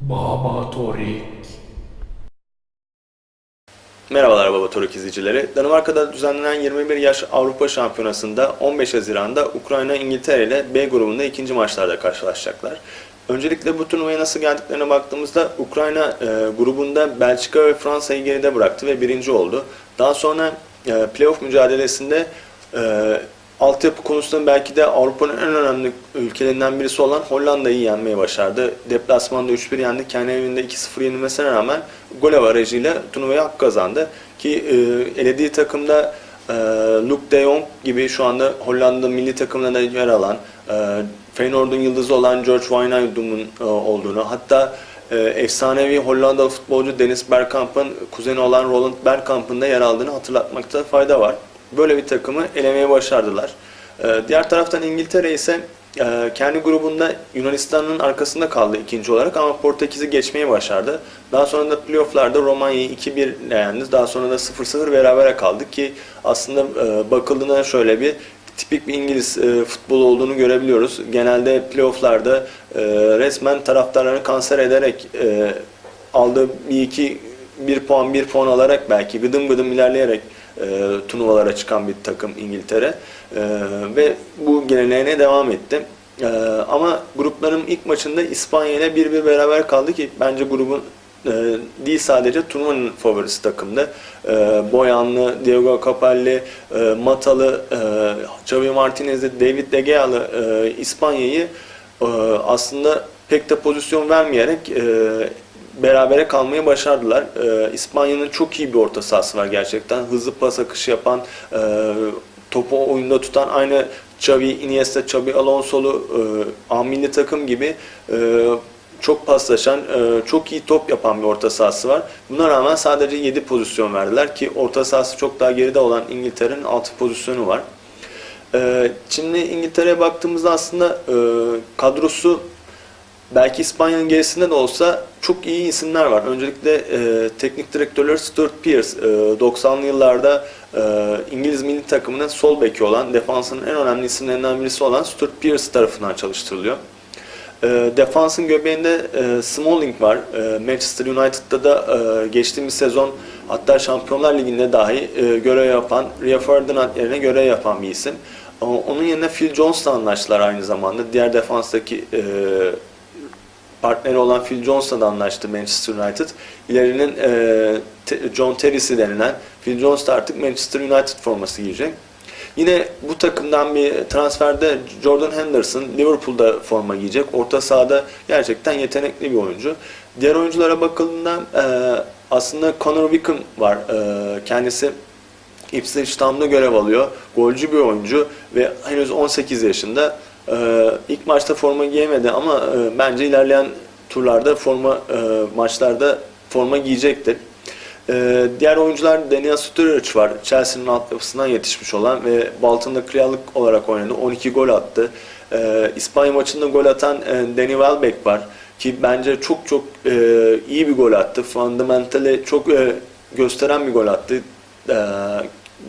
Baba Torik. Merhabalar Baba Toruk izleyicileri. Danimarka'da düzenlenen 21 yaş Avrupa Şampiyonası'nda 15 Haziran'da Ukrayna İngiltere ile B grubunda ikinci maçlarda karşılaşacaklar. Öncelikle bu turnuvaya nasıl geldiklerine baktığımızda Ukrayna e, grubunda Belçika ve Fransa'yı geride bıraktı ve birinci oldu. Daha sonra e, playoff mücadelesinde e, altyapı konusunda belki de Avrupa'nın en önemli ülkelerinden birisi olan Hollanda'yı yenmeyi başardı. Deplasmanda 3-1 yendi. Kendi evinde 2-0 yenilmesine rağmen gol avarajıyla turnuvaya hak kazandı. Ki e, elediği takımda e, Luke de Jong gibi şu anda Hollanda milli takımında yer alan, e, Feyenoord'un yıldızı olan George Wijnaldum'un e, olduğunu, hatta e, efsanevi Hollanda futbolcu Dennis Bergkamp'ın kuzeni olan Roland Bergkamp'ın da yer aldığını hatırlatmakta fayda var. Böyle bir takımı elemeye başardılar. E, diğer taraftan İngiltere ise e, kendi grubunda Yunanistan'ın arkasında kaldı ikinci olarak ama Portekiz'i geçmeyi başardı. Daha sonra da playofflarda Romanya'yı 2-1 ile yendi. Daha sonra da 0-0 berabere kaldı ki aslında e, bakıldığında şöyle bir tipik bir İngiliz e, futbolu olduğunu görebiliyoruz. Genelde playofflarda resmen taraftarlarını kanser ederek e, aldığı bir iki bir puan bir puan alarak belki gıdım gıdım ilerleyerek e, turnuvalara çıkan bir takım İngiltere E, ve bu geleneğine devam etti. E, ama grupların ilk maçında İspanya ile 1-1 beraber kaldı ki bence grubun e, değil sadece turnuvanın favorisi takımdı. E, Boyanlı, Diego Capelli, e, Matalı, e, Xavi Martinez'li, David De Gea'lı e, İspanya'yı e, aslında pek de pozisyon vermeyerek e, berabere kalmayı başardılar. E, İspanya'nın çok iyi bir orta sahası var gerçekten. Hızlı pas akışı yapan, e, topu oyunda tutan aynı Xavi, Iniesta, Xabi Alonso'lu e, A milli takım gibi e, çok paslaşan, e, çok iyi top yapan bir orta sahası var. Buna rağmen sadece 7 pozisyon verdiler ki orta sahası çok daha geride olan İngiltere'nin 6 pozisyonu var. E, Şimdi İngiltere'ye baktığımızda aslında e, kadrosu belki İspanya'nın gerisinde de olsa çok iyi isimler var. Öncelikle e, teknik direktörleri Stuart Pearce, e, 90'lı yıllarda e, İngiliz milli takımının sol beki olan, defansının en önemli isimlerinden birisi olan Stuart Pearce tarafından çalıştırılıyor. E, defansın göbeğinde e, Smalling var. E, Manchester United'da da e, geçtiğimiz sezon hatta Şampiyonlar Ligi'nde dahi e, görev yapan, Rio Ferdinand yerine görev yapan bir isim. Onun yerine Phil Jones'la anlaştılar aynı zamanda. Diğer defanstaki e, partneri olan Phil Jones'la da anlaştı Manchester United. İlerinin e, John Terry'si denilen Phil Jones da artık Manchester United forması giyecek. Yine bu takımdan bir transferde Jordan Henderson Liverpool'da forma giyecek. Orta sahada gerçekten yetenekli bir oyuncu. Diğer oyunculara bakıldığında e, aslında Connor Wickham var. E, kendisi Ipswich Town'da görev alıyor. Golcü bir oyuncu ve henüz 18 yaşında. Ee, ilk maçta forma giyemedi ama e, bence ilerleyen turlarda forma e, maçlarda forma giyecektir. Ee, diğer oyuncular Daniel Sturridge var. Chelsea'nin altyapısından yetişmiş olan ve Bolton'da krallık olarak oynadı. 12 gol attı. Ee, İspanya maçında gol atan e, Danny Welbeck var ki bence çok çok e, iyi bir gol attı. Fundamentally çok e, gösteren bir gol attı. Ee,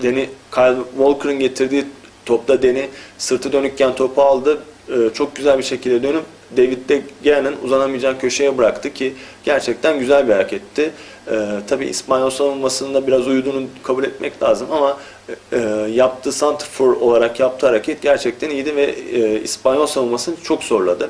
Danny Kyle Walker'ın getirdiği topta Danny sırtı dönükken topu aldı. Ee, çok güzel bir şekilde dönüp David De Gea'nın uzanamayacak köşeye bıraktı ki gerçekten güzel bir hareketti. Ee, tabii İspanyol savunmasının da biraz uyuduğunu kabul etmek lazım ama e, yaptığı santrfor olarak yaptığı hareket gerçekten iyiydi ve e, İspanyol savunmasını çok zorladı.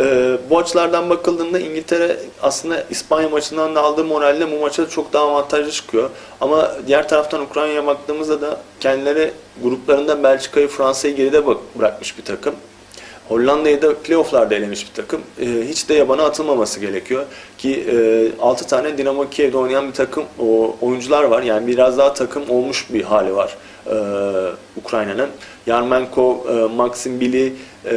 Ee, bu açılardan bakıldığında İngiltere aslında İspanya maçından da aldığı moralle bu maça çok daha avantajlı çıkıyor. Ama diğer taraftan Ukrayna'ya baktığımızda da kendileri gruplarında Belçika'yı, Fransa'yı geride bırakmış bir takım. Hollanda'yı da playofflarda elemiş bir takım. Ee, hiç de yabana atılmaması gerekiyor. Ki e, 6 tane Dinamo Kiev'de oynayan bir takım o, oyuncular var. Yani biraz daha takım olmuş bir hali var e, Ukrayna'nın. Yarmenko, e, Maxim Bili, e,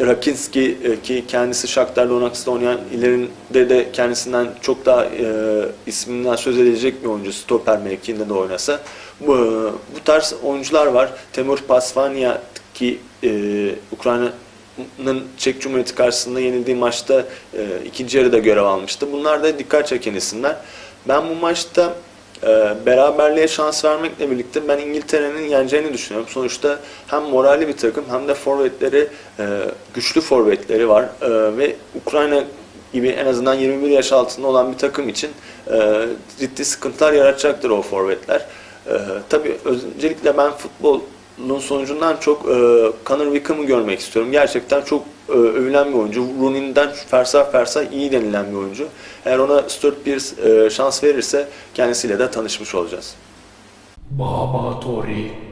Rakinski e, ki kendisi Shakhtar Donetsk'te oynayan ileride de kendisinden çok daha e, isminden söz edilecek bir oyuncu stoper mevkiinde de oynasa. Bu, bu tarz oyuncular var. Temur Pasvanya ki e, Ukrayna'nın Çek Cumhuriyeti karşısında yenildiği maçta e, ikinci yarıda görev almıştı. Bunlar da dikkat çeken isimler. Ben bu maçta e, beraberliğe şans vermekle birlikte ben İngiltere'nin yeneceğini düşünüyorum. Sonuçta hem moralli bir takım hem de forvetleri e, güçlü forvetleri var E, ve Ukrayna gibi en azından 21 yaş altında olan bir takım için e, ciddi sıkıntılar yaratacaktır o forvetler. Tabii öncelikle ben futbolun sonucundan çok e, Conor Wickham'ı görmek istiyorum. Gerçekten çok e, övülen bir oyuncu. Rooney'den fersah fersah iyi denilen bir oyuncu. Eğer ona Stuart Pearce e, şans verirse kendisiyle de tanışmış olacağız. Baba Torik